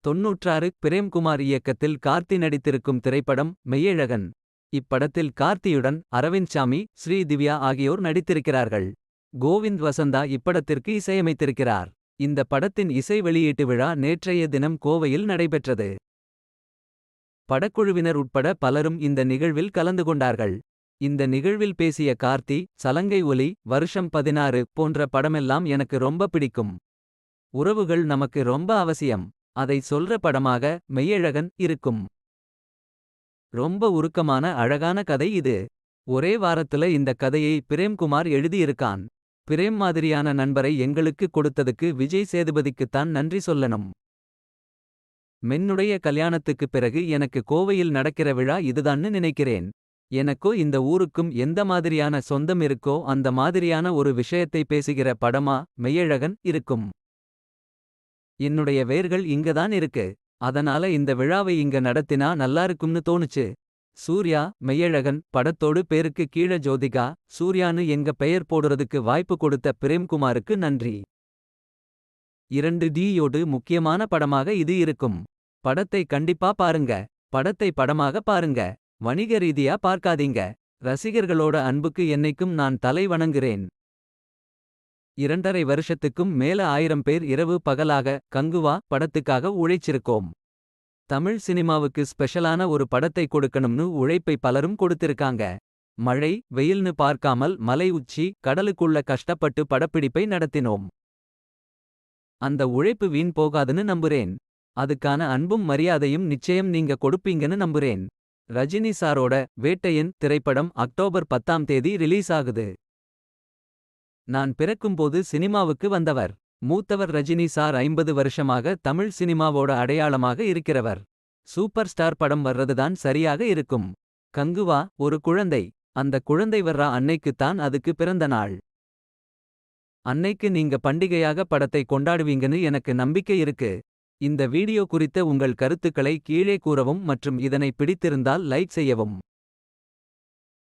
தொன்னூற்றாறு பிரேம்குமார் இயக்கத்தில் கார்த்தி நடித்திருக்கும் திரைப்படம் மெய்யழகன். இப்படத்தில் கார்த்தியுடன் அரவிந்த் சாமி, ஸ்ரீ திவ்யா ஆகியோர் நடித்திருக்கிறார்கள். கோவிந்த் வசந்தா இப்படத்திற்கு இசையமைத்திருக்கிறார். இந்த படத்தின் இசை வெளியீட்டு விழா நேற்றைய தினம் கோவையில் நடைபெற்றது. படக்குழுவினர் உட்பட பலரும் இந்த நிகழ்வில் கலந்து கொண்டார்கள். இந்த நிகழ்வில் பேசிய கார்த்தி சலங்கை ஒலி வருஷம் பதினாறு போன்ற படமெல்லாம் எனக்கு ரொம்ப பிடிக்கும். உறவுகள் நமக்கு ரொம்ப அவசியம். அதை சொல்ற படமாக மெய்யழகன் இருக்கும். ரொம்ப உருக்கமான அழகான கதை இது. ஒரே வாரத்துல இந்த கதையை பிரேம்குமார் எழுதியிருக்கான். பிரேம் மாதிரியான நண்பரை எங்களுக்கு கொடுத்ததுக்கு விஜய் சேதுபதிக்குத்தான் நன்றி சொல்லணும். மென்னுடைய கல்யாணத்துக்குப் பிறகு எனக்கு கோவையில் நடக்கிற விழா இதுதான்னு நினைக்கிறேன். எனக்கோ இந்த ஊருக்கும் எந்த மாதிரியான சொந்தம் இருக்கோ அந்த மாதிரியான ஒரு விஷயத்தை பேசுகிற படமா மெய்யழகன் இருக்கும். என்னுடைய வேர்கள் இங்கதான் இருக்கு. அதனால இந்த விழாவை இங்க நடத்தினா நல்லாருக்கும்னு தோணுச்சு. சூர்யா மெய்யழகன் படத்தோடு பேருக்கு கீழ ஜோதிகா சூர்யான்னு எங்க பெயர் போடுறதுக்கு வாய்ப்பு கொடுத்த பிரேம்குமாருக்கு நன்றி. இரண்டு டியோடு முக்கியமான படமாக இது இருக்கும். படத்தை கண்டிப்பா பாருங்க. படத்தை படமாக பாருங்க. வணிக ரீதியா பார்க்காதீங்க. ரசிகர்களோட அன்புக்கு என்னைக்கும் நான் தலை வணங்குறேன். இரண்டரை வருஷத்துக்கும் மேல ஆயிரம் பேர் இரவு பகலாக கங்குவா படத்துக்காக உழைச்சிருக்கோம். தமிழ் சினிமாவுக்கு ஸ்பெஷலான ஒரு படத்தை கொடுக்கணும்னு உழைப்பை பலரும் கொடுத்திருக்காங்க. மழை வெயில்னு பார்க்காமல் மலை உச்சி கடலுக்குள்ள கஷ்டப்பட்டு படப்பிடிப்பை நடத்தினோம். அந்த உழைப்பு வீண் போகாதுன்னு நம்புறேன். அதுக்கான அன்பும் மரியாதையும் நிச்சயம் நீங்க கொடுப்பீங்கன்னு நம்புறேன். ரஜினி சாரோட வேட்டையன் திரைப்படம் அக்டோபர் பத்தாம் தேதி ரிலீஸ் ஆகுது. நான் பிறக்கும்போது சினிமாவுக்கு வந்தவர். மூத்தவர் ரஜினி சார் ஐம்பது வருஷமாக தமிழ் சினிமாவோட அடையாளமாக இருக்கிறவர். சூப்பர் ஸ்டார் படம் வர்றதுதான் சரியாக இருக்கும். கங்குவா ஒரு குழந்தை. அந்த குழந்தை வர்ற அன்னைக்குத்தான் அதுக்கு பிறந்த நாள். அன்னைக்கு நீங்க பண்டிகையாக படத்தை கொண்டாடுவீங்கன்னு எனக்கு நம்பிக்கை இருக்கு. இந்த வீடியோ குறித்த உங்கள் கருத்துக்களை கீழே கூறவும் மற்றும் இதனை பிடித்திருந்தால் லைக் செய்யவும்.